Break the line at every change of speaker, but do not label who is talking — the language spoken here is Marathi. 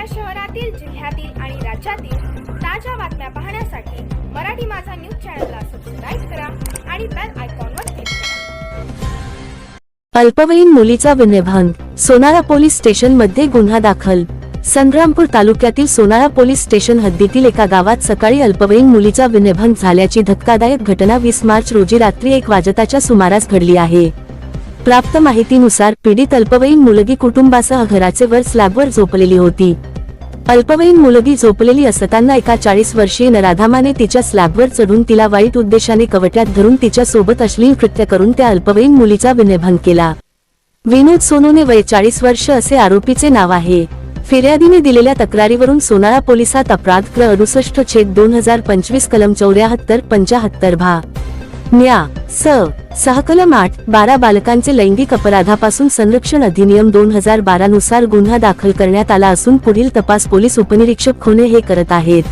आपल्या शहरातील जिल्ह्यातील आणि राज्यातील ताज्या बातम्या पाहण्यासाठी मराठी माझा न्यूज चॅनलला सबस्क्राईब करा आणि बेल आयकॉनवर क्लिक करा.
अल्पवयीन मुलीचा विनयभंग सोनारा पोलीस स्टेशनमध्ये गुन्हा दाखल. संग्रामपूर तालुक्यातील सोनाळा पोलीस स्टेशन हद्दीतील एका गावात सकाळी अल्पवयीन मुलीचा विनयभंग झाल्याची धक्कादायक घटना वीस मार्च रोजी रात्री एक वाजताच्या सुमारास घडली आहे. प्राप्त माहितीनुसार पीडित अल्पवयीन मुलगी कुटुंबासह घराचे वर स्लॅबवर झोपलेली होती. अल्पवयीन मुलगी झोपलेली असताना एका चाळीस वर्षीय नराधामाने तिच्या स्लॅबवर चढून तिला वाईट उद्देशाने कवट्यात धरून तिच्या सोबत अश्लील कृत्य करून त्या अल्पवयीन मुलीचा विनयभंग केला. विनोद सोनूने वय चाळीस वर्ष असे आरोपीचे नाव आहे. फिर्यादीने दिलेल्या तक्रारीवरून सोनाळा पोलिसात अपराध क्र अडुसष्ट छेद दोन हजार पंचवीस कलम चौऱ्याहत्तर पंचाहत्तर भा. न्या. स सहकलम आठ बारा बालकांचे लैंगिक अपराधापासून संरक्षण अधिनियम दोन हजार बारा नुसार गुन्हा दाखल करण्यात आला असून पुढील तपास पोलीस उपनिरीक्षक खोने हे करत आहेत.